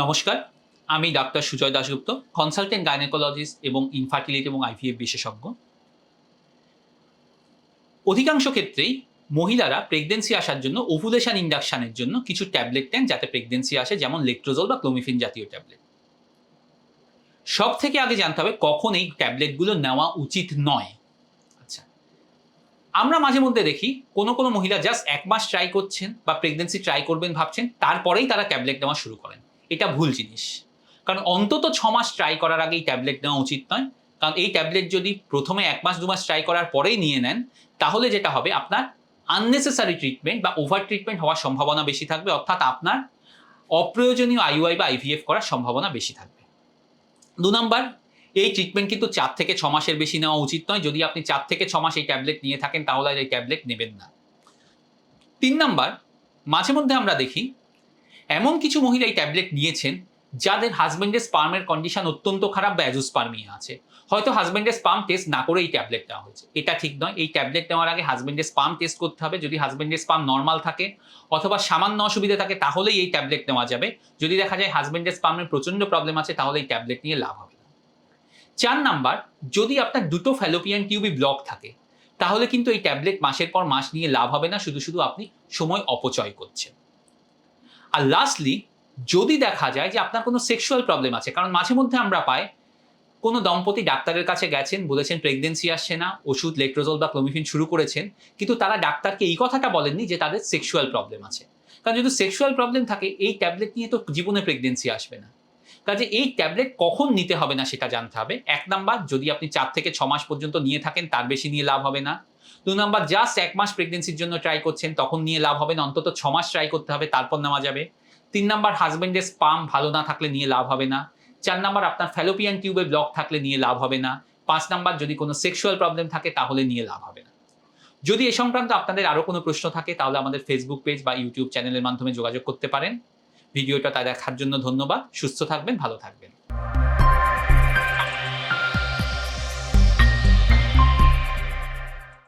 নমস্কার, আমি doctor Sujoy Dasgupta consultant gynaecologist এবং ইনফার্টিলিটি এবং আইভিএফ বিশেষজ্ঞ। অধিকাংশ ক্ষেত্রেই মহিলারা প্রেগনেন্সি আসার জন্য ওভুলেশন ইন্ডাকশানের জন্য কিছু ট্যাবলেট নেন যাতে প্রেগনেন্সি আসে, যেমন লেকট্রোজল বা ক্লোমিফিন জাতীয় ট্যাবলেট সব থেকে আগে জানতে হবে, কখন এই ট্যাবলেটগুলো নেওয়া উচিত নয়। আচ্ছা আমরা মাঝে মধ্যে দেখি, কোনো কোনো মহিলা জাস্ট এক মাস ট্রাই করছেন বা প্রেগনেন্সি ট্রাই করবেন ভাবছেন, তারপরেই তারা ট্যাবলেট নেওয়া শুরু করেন। এটা ভুল জিনিস। কারণ অন্তত ছ মাস ট্রাই করার আগে এই ট্যাবলেট নেওয়া উচিত নয়। কারণ এই ট্যাবলেট যদি প্রথমে এক মাস, দু মাস ট্রাই করার পরেই নিয়ে নেন, তাহলে যেটা হবে, আপনার আননেসেসারি ট্রিটমেন্ট বা ওভার ট্রিটমেন্ট হওয়ার সম্ভাবনা বেশি থাকবে, অর্থাৎ আপনার অপ্রয়োজনীয় আইউআই বা আইভিএফ করার সম্ভাবনা বেশি থাকবে। দু নম্বর, এই ট্রিটমেন্ট কিন্তু চার থেকে ছ মাসের বেশি নেওয়া উচিত নয়। যদি আপনি চার থেকে ছ মাস এই ট্যাবলেট নিয়ে থাকেন, তাহলে এই ট্যাবলেট নেবেন না। তিন নাম্বার, মাঝে মধ্যে আমরা দেখি এমন কিছু মহিলা এই ট্যাবলেট নিয়েছেন যাদের হাজবেন্ডের স্পার্মের কন্ডিশন অত্যন্ত খারাপ বা অ্যাজোস্পার্মিয়া আছে। হয়তো হাজবেন্ডের স্পার্ম টেস্ট না করে এই ট্যাবলেট নেওয়া হয়েছে। এটা ঠিক নয়। এই ট্যাবলেট নেওয়ার আগে হাজবেন্ডের স্পার্ম টেস্ট করতে হবে। যদি হাজবেন্ডের স্পার্ম নর্মাল থাকে অথবা সামান্য অসুবিধা থাকে, তাহলেই এই ট্যাবলেট নেওয়া যাবে। যদি দেখা যায় হাজবেন্ডের স্পার্মের প্রচণ্ড প্রবলেম আছে, তাহলে এই ট্যাবলেট নিয়ে লাভ হবে চার নাম্বার, যদি আপনার দুটো ফ্যালোপিয়ান টিউবই ব্লক থাকে, তাহলে কিন্তু এই ট্যাবলেট মাসের পর মাস নিয়ে লাভ হবে না। শুধু শুধু আপনি সময় অপচয় করছেন। আর লাস্টলি যদি দেখা যায় যে আপনার কোনো সেক্সুয়াল প্রবলেম আছে, কারণ মাঝে মধ্যে আমরা পাই, কোনো দম্পতি ডাক্তারের কাছে গেছেন, বলেছেন প্রেগনেন্সি আসছে না, ওষুধ লেট্রোজল বা ক্লোমিফিন শুরু করেছেন, কিন্তু তারা ডাক্তারকে এই কথাটা বলেননি যে তাদের সেক্সুয়াল প্রবলেম আছে। কারণ যদি সেক্সুয়াল প্রবলেম থাকে, এই ট্যাবলেট নিয়ে তো জীবনে প্রেগনেন্সি আসবে না। কাজে এই ট্যাবলেট কখন নিতে হবে না সেটা জানতে হবে। এক নাম্বার, যদি আপনি চার থেকে ছ মাস পর্যন্ত নিয়ে থাকেন, তার বেশি নিয়ে লাভ হবে না। দু নাম্বার জাস্ট এক মাস প্রেগনেন্সির জন্য ট্রাই করছেন, তখন নিয়ে লাভ হবে না, অন্তত ছ মাস ট্রাই করতে হবে, তারপর নেওয়া যাবে। তিন নাম্বার হাজব্যান্ডের স্পাম ভালো না থাকলে নিয়ে লাভ হবে না। চার নাম্বার, আপনার ফ্যালোপিয়ান টিউবে ব্লক থাকলে নিয়ে লাভ হবে না। পাঁচ নাম্বার, যদি কোনো সেক্সুয়াল প্রবলেম থাকে, তাহলে নিয়ে লাভ হবে না। যদি এ সংক্রান্ত আপনাদের আরও কোনো প্রশ্ন থাকে, তাহলে আমাদের ফেসবুক পেজ বা ইউটিউব চ্যানেলের মাধ্যমে যোগাযোগ করতে পারেন। ভিডিওটা তা দেখার জন্য ধন্যবাদ। সুস্থ থাকবেন ভালো থাকবেন।